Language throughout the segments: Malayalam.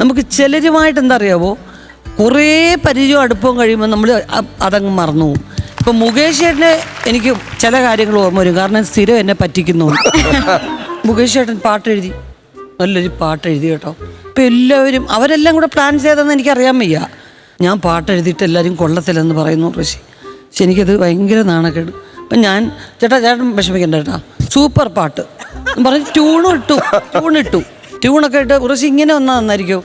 നമുക്ക് ചിലരുമായിട്ട് എന്താ അറിയാവോ? കുറേ പരിചയം അടുപ്പവും കഴിയുമ്പോൾ നമ്മൾ അതങ്ങ് മറന്നു ഇപ്പം മുകേഷ് ചേട്ടന് എനിക്ക് ചില കാര്യങ്ങൾ ഓർമ്മ വരും. കാരണം സ്ഥിരം എന്നെ പറ്റിക്കുന്നു മുകേഷ് ചേട്ടൻ പാട്ട് എഴുതി നല്ലൊരു പാട്ട് എഴുതി കേട്ടോ. ഇപ്പം എല്ലാവരും അവരെല്ലാം കൂടെ പ്ലാൻ ചെയ്തതെന്ന് എനിക്കറിയാൻ വയ്യ. ഞാൻ പാട്ട് എഴുതിയിട്ട് എല്ലാവരും കൊള്ളത്തില്ലെന്ന് പറയുന്നു ഋഷി. പക്ഷെ എനിക്കത് ഭയങ്കര നാണക്കേട്. അപ്പം ഞാൻ ചേട്ടാ ചേട്ടൻ വിഷമിക്കണ്ട ചേട്ടാ സൂപ്പർ പാട്ട്. പറഞ്ഞ് ട്യൂണും ഇട്ടു ട്യൂണിട്ടു ട്യൂണൊക്കെ ഇട്ട് കുറച്ച് ഇങ്ങനെ വന്നാൽ നന്നായിരിക്കും.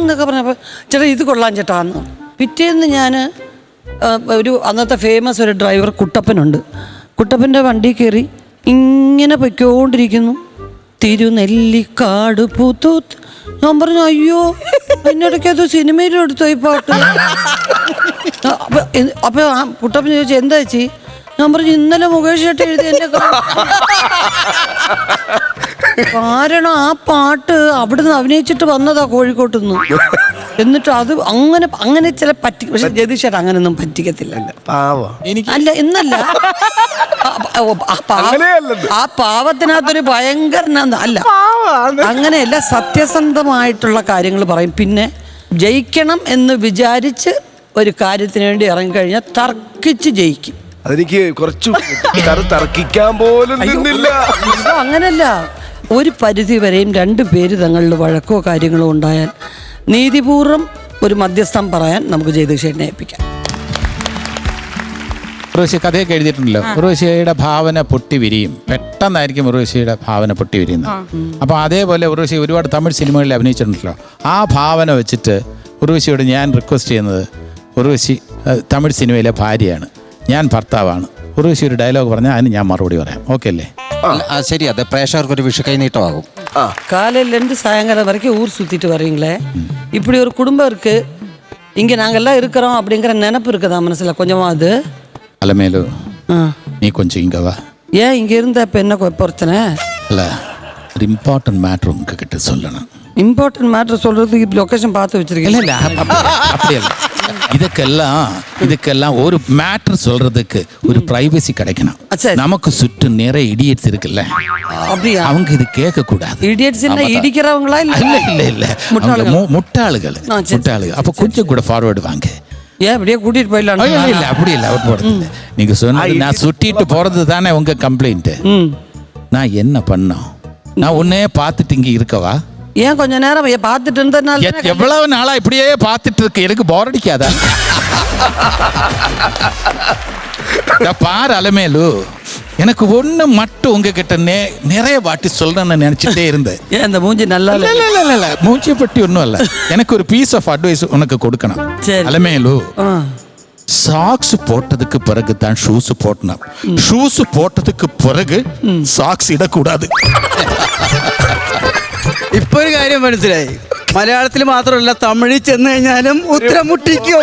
എന്നൊക്കെ പറഞ്ഞപ്പോൾ ചേട്ടാ ഇത് കൊള്ളാം ചേട്ടാ എന്ന്. പിറ്റേന്ന് ഞാൻ ഒരു അന്നത്തെ ഫേമസ് ഒരു ഡ്രൈവർ കുട്ടപ്പനുണ്ട്. കുട്ടപ്പന്റെ വണ്ടി കയറി ഇങ്ങനെ പൊയ്ക്കോണ്ടിരിക്കുന്നു. തിരുനെല്ലിക്കാട് പൂത്തു. ഞാൻ പറഞ്ഞു അയ്യോ അതിനിടയ്ക്ക് അത് സിനിമയിലും എടുത്തു ഈ പാട്ട്? അപ്പൊ ആ കുട്ടപ്പൻ ചോദിച്ചു എന്താ ചേച്ചി? ഞാൻ പറഞ്ഞു ഇന്നലെ മുകേഷ് ചേട്ടൻ എഴുതി എന്നെ കാരണം ആ പാട്ട് അവിടുന്ന് അഭിനയിച്ചിട്ട് വന്നതാ കോഴിക്കോട്ട് നിന്ന് എന്നിട്ട് അത് അങ്ങനെ അങ്ങനെ ചില പറ്റി പക്ഷെ ജഗദീഷ് ചേട്ടൻ അങ്ങനെയൊന്നും പറ്റിക്കത്തില്ല പാവം. എനിക്ക് അല്ല ഇന്നല്ല. പാവ-. ആ പാവത്തിനകത്തൊരു ഭയങ്കര അല്ല. അങ്ങനെയല്ല സത്യസന്ധമായിട്ടുള്ള കാര്യങ്ങൾ പറയും. പിന്നെ ജയിക്കണം എന്ന് വിചാരിച്ച് ഒരു കാര്യത്തിന് വേണ്ടി ഇറങ്ങിക്കഴിഞ്ഞാൽ തർക്കിച്ച് ജയിക്കും. അതെനിക്ക് കുറച്ച് കറു തർക്കിക്കാൻ പോലും നിന്നില്ല. ഇത് അങ്ങനല്ല. ഒരു പരിധി വരെയും രണ്ടു പേര് തങ്ങളിൽ വഴക്കോ കാര്യങ്ങളോ ഉണ്ടായാൽ നീതിപൂർവം ഒരു മധ്യസ്ഥം പറയാൻ നമുക്ക് ജയദീഷേട്ടനെ ഏൽപ്പിക്കാം. ഉറവശി കഥയൊക്കെ എഴുതിയിട്ടുണ്ടല്ലോ. ഉറവശിയുടെ ഭാവന പൊട്ടി വിരിയും പെട്ടെന്നായിരിക്കും ഉറവശിയുടെ ഭാവന പൊട്ടി വിരിയുന്നത് അപ്പോൾ അതേപോലെ ഉറവശി ഒരുപാട് തമിഴ് സിനിമകളിൽ അഭിനയിച്ചിട്ടുണ്ടല്ലോ. ആ ഭാവന വെച്ചിട്ട് ഉറവശിയോട് ഞാൻ റിക്വസ്റ്റ് ചെയ്യുന്നത് ഉറവശി തമിഴ് സിനിമയിലെ ഭാര്യയാണ്. ഞാൻ ഭർത്താവാണ്. ഉർവശി ഒരു ഡയലോഗ് പറഞ്ഞാൽ അതിന് ഞാൻ മറുപടി പറയാം. ഓക്കെ അല്ലേ? ஆ சரி அது பிரேஷருக்கு ஒரு விஷு கை நீட்டம் ஆகும் காலையிலேருந்து சாயங்காலம் வரைக்கும் ஊர் சுற்றிட்டு வர்றீங்களே இப்படி ஒரு குடும்பம் இருக்கு இங்கே நாங்கெல்லாம் இருக்கிறோம் அப்படிங்கிற நினப்பு இருக்குதா மனசில் கொஞ்சமாவது അലമേലു ஆ. நீ கொஞ்சம் ഇങ്ക വാ ஏன் இங்கே இருந்த இப்போ என்ன கொ- பிரச்சனை അല്ല ഒരു ഇമ്പോർട്ടൻറ്റ് മാറ്റർ ഉങ്ങൾക്ക് കിട്ടി സൊല്ലണം. ഇമ്പോർട്ടன்ட் மேட்ரு சொல்கிறது லொக்கேஷன் பார்த்து இல்ல வச்சிருக்கீங்க இல்ல அப்ப- அப்படி- அப்படி இதுக்கெல்லாம் இதுக்கெல்லாம் ஒரு மேட்டர் சொல்றதுக்கு ஒரு பிரைவசி கிடைக்கணும். சரி. நமக்கு சுற்றும் நிறைய இடியட்ஸ் இருக்குல்ல. அப்படியா? அவங்க இது கேட்க கூடாது இடியட்ஸ் என்ன இடிக்கிறவங்களா இல்ல? இல்ல இல்ல இல்ல. அவங்க முட்டாள்கள். மு- முட்டாளுகள். ஆ, சரி, முட்டாளுகள். அப்ப கொஞ்சம் கூட ஃபார்வர்டு வாங்க. ஏன் அப்படியே கூட்டிட்டு போயிடலாம் இல்ல இல்ல அப்படி இல்ல அவர் போறது இல்ல. நீங்க சொன்னது நான் சுட்டிட்டு போறது தானே உங்க கம்ப்ளைண்ட் ம். நான் என்ன பண்ணோம்? நான் உன்னையே பார்த்துட்டு இங்க இருக்கவா? ஏன் கொஞ்ச நேரம் பார்த்துட்டு இருந்ததுனால எவ்வளவு நாளா இப்படியே பார்த்துட்டு இருக்கு? எனக்கு போர் அடிக்காதா? பாரு அலமேலு எனக்கு ஒண்ணு மட்டும் உங்ககிட்ட நே- நிறைய வாட்டி சொல்றேன்னு நினைச்சிட்டே இருந்தேன். ஏன் இந்த மூஞ்சி நல்லா இல்ல? இல்ல இல்ல இல்ல மூச்சியை பற்றி ஒன்றும் இல்ல. எனக்கு ஒரு பீஸ் ஆஃப் அட்வைஸ் உனக்கு கொடுக்கணும். அலமேலு. சாக்ஸ் போட்டதுக்கு பிறகு தான் ஷூஸ் போட்டணும். ஷூஸ் போட்டதுக்கு பிறகு சாக்ஸ் இடக்கூடாது. ഇപ്പൊ ഒരു കാര്യം മനസ്സിലായി. മലയാളത്തിൽ മാത്രമല്ല തമിഴിൽ ചെന്ന് കഴിഞ്ഞാലും ഉത്തരം മുട്ടിക്കോ?